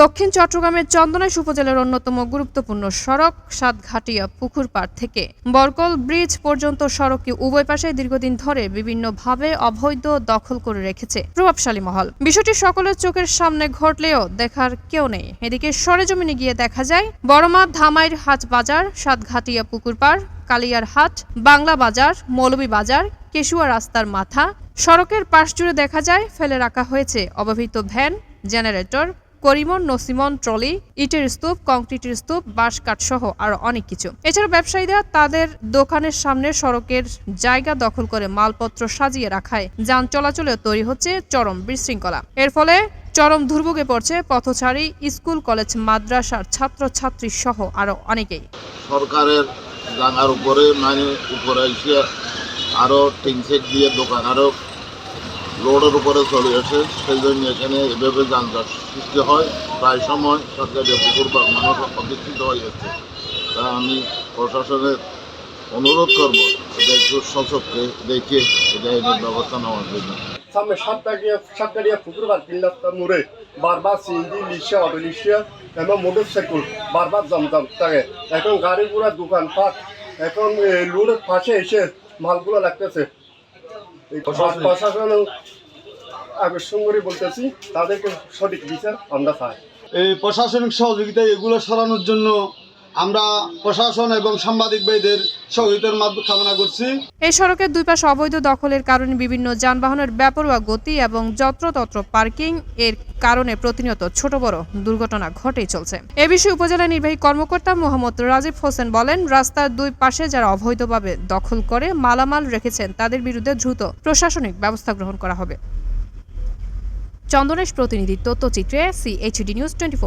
দক্ষিণ চট্টগ্রামের চন্দনাইশ উপজেলার অন্যতম গুরুত্বপূর্ণ সড়ক সাতঘাটিয়া পুকুর পাড় থেকে বরকল ব্রিজ পর্যন্ত সড়কটি উভয় পাশে দীর্ঘদিন ধরে বিভিন্নভাবে অবৈধ দখল করে রেখেছে প্রভাবশালী মহল। বিষয়টি সকলের চোখের সামনে ঘটলেও দেখার কেউ নেই। এদিকে সরেজমিনে গিয়ে দেখা যায়, বড়মা ধামাইর হাট বাজার, সাতঘাটিয়া পুকুর পাড়, কালিয়ার হাট, বাংলা বাজার, মৌলভী বাজার, কেশুয়া রাস্তার মাথা। সড়কের পাশ জুড়ে দেখা যায়, ফেলে রাখা হয়েছে অবহিত ভ্যান, জেনারেটর করিমন, নসিমন, ট্রলি, ইটের স্তূপ, কংক্রিটের স্তূপ, বাঁশ কাঠ সহ আরও অনেক কিছু। এছাড়া ব্যবসায়ীরা তাদের দোকানের সামনে সড়কের জায়গা দখল করে মালপত্র সাজিয়ে রাখায় যান চলাচলেও তৈরি হচ্ছে চরম বিশৃঙ্খলা। এর ফলে চরম দুর্ভোগে পড়ছে পথচারী, স্কুল, কলেজ, মাদ্রাসার ছাত্রছাত্রী সহ আরও অনেকেই। সরকারের জায়গার উপরে মানে উপরে এসে আরও টিন দিয়ে দোকান আরও রোডের উপরে চলে আসে সেই জন্য এখানে এভাবে যানজট সৃষ্টি হয়। প্রায় সময় সরকারি পুকুর বা মানুষ অধিষ্ঠিত হয়ে যাচ্ছে তা আমি প্রশাসনের অনুরোধ করব এটা একটু সচককে দেখে এটা এদের ব্যবস্থা নেওয়ার জন্য। সামনে সাতটাকিয়া সাতটাকিয়া পুকুর বার তিন রাস্তা মোড়ে বারবার সিএনজি লিশা অটো লিশা এবং মোটর সাইকেল বারবার জমজম থাকে। এখন গাড়ি ঘোড়া দোকানপাট এখন এ, রোডের পাশে এসে মালগুলো লাগতেছে। প্রশাসন আকর্ষণ করে বলতেছি তাদেরকে সঠিক বিচার আমরা চাই এই প্রশাসনিক সহযোগিতা এগুলো সরানোর জন্য আমরা প্রশাসন এবং সাংবাদিক ভাইদের সহযোগিতার মাধ্যমে কামনা করছি। এই সড়কের দুই পাশে অবৈধ দখলের কারণে বিভিন্ন যানবাহনের বেপরোয়া গতি এবং যত্রতত্র পার্কিং এর কারণে প্রতিনিয়ত ছোট বড় দুর্ঘটনা ঘটেই চলছে। এ বিষয়ে উপজেলা নির্বাহী কর্মকর্তা মোহাম্মদ রাজীব হোসেন বলেন, রাস্তার দুই পাশে যারা অবৈধভাবে দখল করে মালামাল রেখেছেন, তাদের বিরুদ্ধে দ্রুত প্রশাসনিক ব্যবস্থা গ্রহণ করা হবে। চন্দনেশ প্রতিনিধি, তথ্যচিত্রে সিএইচডি নিউজ টোয়েন্টি